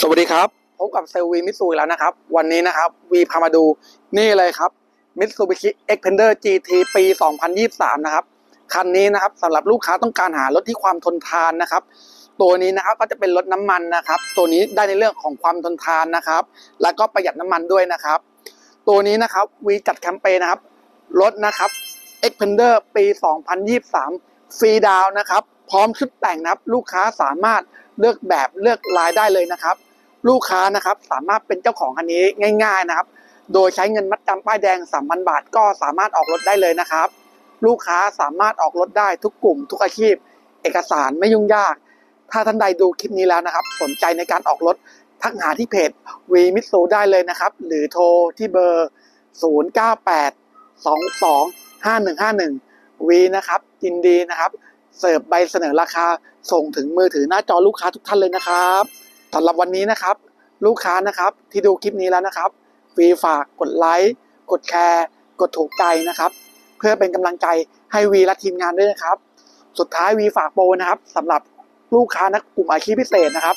สวัสดีครับ พบกับเซลวีมิตซูอีกแล้วนะครับ วันนี้นะครับ วีพามาดูนี่เลยครับ Mitsubishi Xpander GT ปี 2023 นะครับ คันนี้นะครับสำหรับลูกค้าต้องการหารถที่ความทนทานนะครับ ตัวนี้นะครับก็จะเป็นรถน้ำมันนะครับ ตัวนี้ได้ในเรื่องของความทนทานนะครับ แล้วก็ประหยัดน้ำมันด้วยนะครับ ตัวนี้นะครับวีจัดแคมเปญนะครับรถนะครับ Xpander ปี 2023 ฟรีดาวนะครับ พร้อมชุดแต่งนะครับ ลูกค้าสามารถเลือกแบบเลือกลายได้เลยนะครับ ลูกค้านะครับสามารถเป็นเจ้าของคันนี้ง่าย ๆนะครับ โดยใช้เงินมัดจำป้ายแดง3,000บาท ก็สามารถออกรถได้เลยนะครับ ลูกค้าสามารถออกรถได้ทุกกลุ่ม ทุกอาชีพ เอกสารไม่ยุ่งยาก ถ้าท่านใดดูคลิปนี้แล้วนะครับ สนใจในการออกรถทักหาที่เพจวีมิตซูได้เลยนะครับ หรือโทรที่เบอร์ 098 22 5151วีนะครับยินดีนะครับ เสิร์ฟใบเสนอราคาส่งถึงมือถือหน้าจอลูกค้าทุกท่านเลยนะครับสำหรับวันนี้นะครับ ลูกค้านะครับที่ดูคลิปนี้แล้วนะครับวีฝากกดไลค์กดแชร์ กดถูกใจนะครับ เพื่อเป็นกำลังใจให้วีและทีมงานด้วยนะครับ สุดท้ายวีฝากโปรนะครับสำหรับลูกค้านะกลุ่มอาชีพพิเศษนะครับ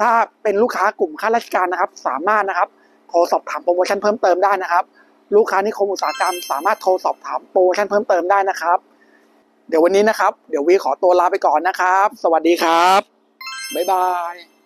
ถ้าเป็นลูกค้ากลุ่มข้าราชการนะครับ สามารถนะครับโทรสอบถามโปรโมชั่นเพิ่มเติมได้นะครับ ลูกค้านิคมอุตสาหกรรมสามารถโทรสอบถามโปรโมชั่นเพิ่มเติมได้นะครับ เดี๋ยววันนี้นะครับ เดี๋ยววีขอตัวลาไปก่อนนะครับ สวัสดีครับ บ๊ายบาย